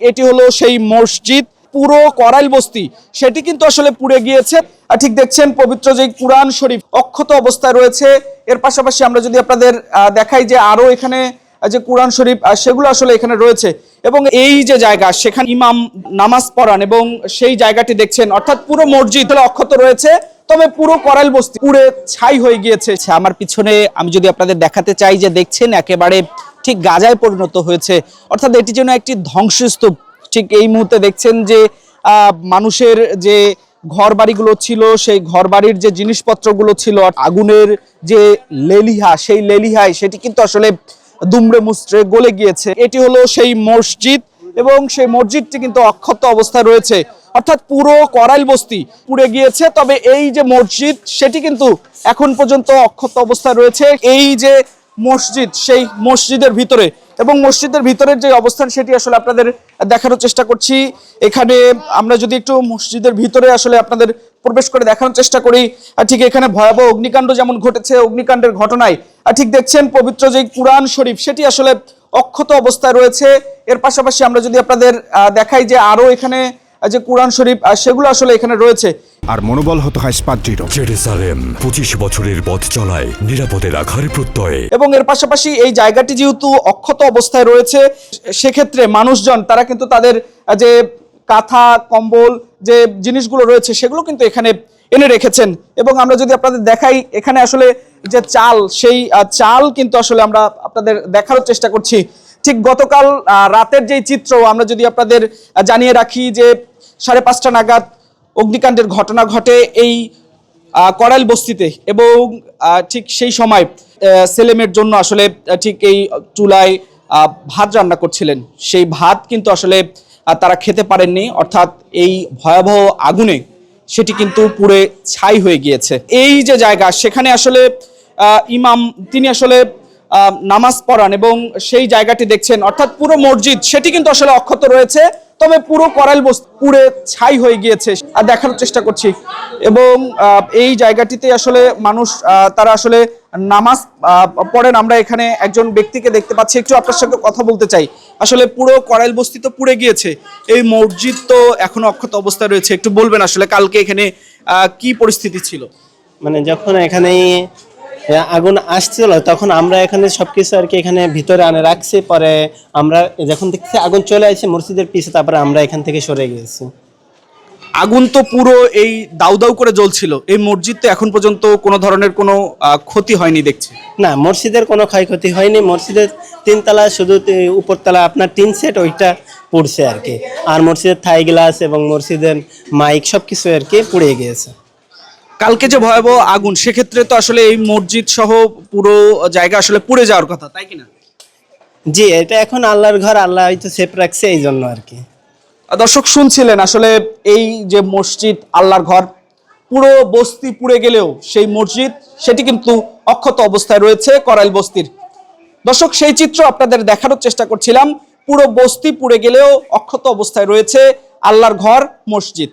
এটি হলো সেই মসজিদ, পুরো করাইল বস্তি। সেটি কিন্তু আসলে পুড়ে গিয়েছে। আর ঠিক দেখছেন, পবিত্র যে কুরআন শরীফ অক্ষত অবস্থায় রয়েছে, এর পাশাপাশি আমরা যদি আপনাদের দেখাই যে আরও এখানে যে কুরআন শরীফ সেগুলো আসলে এখানে রয়েছে। এবং এই যে জায়গা, সেখানে ইমাম নামাজ পড়ান এবং সেই জায়গাটি দেখছেন, অর্থাৎ পুরো মসজিদ অক্ষত রয়েছে, তবে পুরো করাইল বস্তি পুড়ে ছাই হয়ে গিয়েছে। আমার পিছনে আমি যদি আপনাদের দেখাতে চাই যে দেখছেন, একেবারে ঠিক গাজায় পরিণত হয়েছে। অর্থাৎ এটি যেন একটি ধ্বংসস্তূপ। ঠিক এই মুহূর্তে দেখছেন যে মানুষের যে ঘর বাড়িগুলো ছিল, সেই ঘর বাড়ির যে জিনিসপত্রগুলো ছিল আগুনের যে লেলিহা, সেই লেলিহায় সেটি কিন্তু আসলে দুমড়ে মুচড়ে গলে গিয়েছে। এটি হলো সেই মসজিদ এবং সেই মসজিদটি কিন্তু অক্ষত অবস্থায় রয়েছে। অর্থাৎ পুরো করাইল বস্তি পুড়ে গিয়েছে, তবে এই যে মসজিদ, সেটি কিন্তু এখন পর্যন্ত অক্ষত অবস্থায় রয়েছে। এই যে মসজিদ, সেই মসজিদের ভিতরে। এবং মসজিদের ভিতরের যে অবস্থান, সেটি আসলে আপনাদের দেখানোর চেষ্টা করছি। এখানে আমরা যদি একটু মসজিদের ভিতরে আসলে আপনাদের প্রবেশ করে দেখানোর চেষ্টা করি, আর ঠিক এখানে ভয়াবহ অগ্নিকাণ্ড যেমন ঘটেছে, অগ্নিকাণ্ডের ঘটনায়, আর ঠিক দেখছেন পবিত্র যে কুরআন শরীফ, সেটি আসলে অক্ষত অবস্থায় রয়েছে। এর পাশাপাশি আমরা যদি আপনাদের দেখাই যে আরও এখানে যে কুরআন শরীফ সেগুলো আসলে এখানে রয়েছে। আর মনোবল হতো হাসপাত দৃঢ় জেরুসালেম পঁচিশ বছরের পথ চলায় নিরাপদে রাখার প্রত্যয়ে। এবং এর পাশাপাশি এই জায়গাটি যেহেতু অক্ষত অবস্থায় রয়েছে সেক্ষেত্রে মানুষজন তারা কিন্তু তাদের যে কাঁথা কম্বল যে জিনিসগুলো রয়েছে সেগুলো কিন্তু এখানে এনে রেখেছেন। এবং আমরা যদি আপনাদের দেখাই এখানে আসলে যে চাল সেই চাল কিন্তু আসলে আমরা আপনাদের দেখানোর চেষ্টা করছি। ঠিক গতকাল রাতের যেই চিত্র আমরা যদি আপনাদের জানিয়ে রাখি যে সাড়ে পাঁচটা নাগাদ অগ্নিকাণ্ডের ঘটনা ঘটে এই করাইল বস্তিতে এবং ঠিক সেই সময় সেলেমের জন্য আসলে ঠিক এই চুলায় ভাত রান্না করছিলেন। সেই ভাত কিন্তু আসলে তারা খেতে পারেননি। অর্থাৎ এই ভয়াবহ আগুনে সেটি কিন্তু পুড়ে ছাই হয়ে গিয়েছে। এই যে জায়গা, সেখানে আসলে ইমাম, তিনি আসলে নামাজ পড়ান এবং সেই জায়গাটি দেখছেন, অর্থাৎ পুরো মসজিদ, সেটি কিন্তু আসলে অক্ষত রয়েছে, তবে পুরো বস্তি পুড়ে ছাই হয়ে গিয়েছে আর দেখানোর চেষ্টা করছি। এবং এই জায়গাটিতে আসলে মানুষ তারা আসলে নামাজ পড়েন। আমরা এখানে একজন ব্যক্তিকে দেখতে পাচ্ছি, একটু আপনার সঙ্গে কথা বলতে চাই। আসলে পুরো করাইল বস্তি তো পুড়ে গিয়েছে, এই মসজিদ তো এখনও অক্ষত অবস্থায় রয়েছে। একটু বলবেন আসলে কালকে এখানে কি পরিস্থিতি ছিল? মানে যখন এখানে আগুন আসছিল তখন আমরা এখানে সব কিছু আর কি এখানে ভিতরে আনে রাখছি পরে আমরা যখন দেখছি আগুন চলে আসছে মসজিদের পিছে তারপরে আমরা এখান থেকে সরে গিয়েছি। আগুন তো পুরো এই দাউ দাউ করে জ্বলছিল এই মসজিদ তো এখন পর্যন্ত কোনো ধরনের কোনো ক্ষতি হয়নি দেখছি। না মসজিদের কোনো ক্ষয়ক্ষতি হয়নি মসজিদের তিনতলা শুধু উপরতলা আপনার তিন সেট ওইটা পুড়ছে আর কি। আর মসজিদের থাই গ্লাস এবং মসজিদের মাইক সব কিছু আর কি পুড়ে গিয়েছে। কালকে যে ভয়াবহ আগুন সেক্ষেত্রে তো আসলে এই মসজিদ সহ পুরো জায়গা আসলে পুড়ে যাওয়ার কথা তাই কিনা? জি এটা এখন আল্লাহর ঘর আল্লাহ হয়তো সেফ রাখছে এই জন্য আর কি। দর্শক শুনছিলেন আসলে এই যে মসজিদ আল্লাহর ঘর পুরো বস্তি পুড়ে গেলেও সেই মসজিদ সেটি কিন্তু অক্ষত অবস্থায় রয়েছে করাইল বস্তির। দর্শক সেই চিত্র আপনাদের দেখানোর চেষ্টা করছিলাম পুরো বস্তি পুড়ে গেলেও অক্ষত অবস্থায় রয়েছে আল্লাহর ঘর মসজিদ।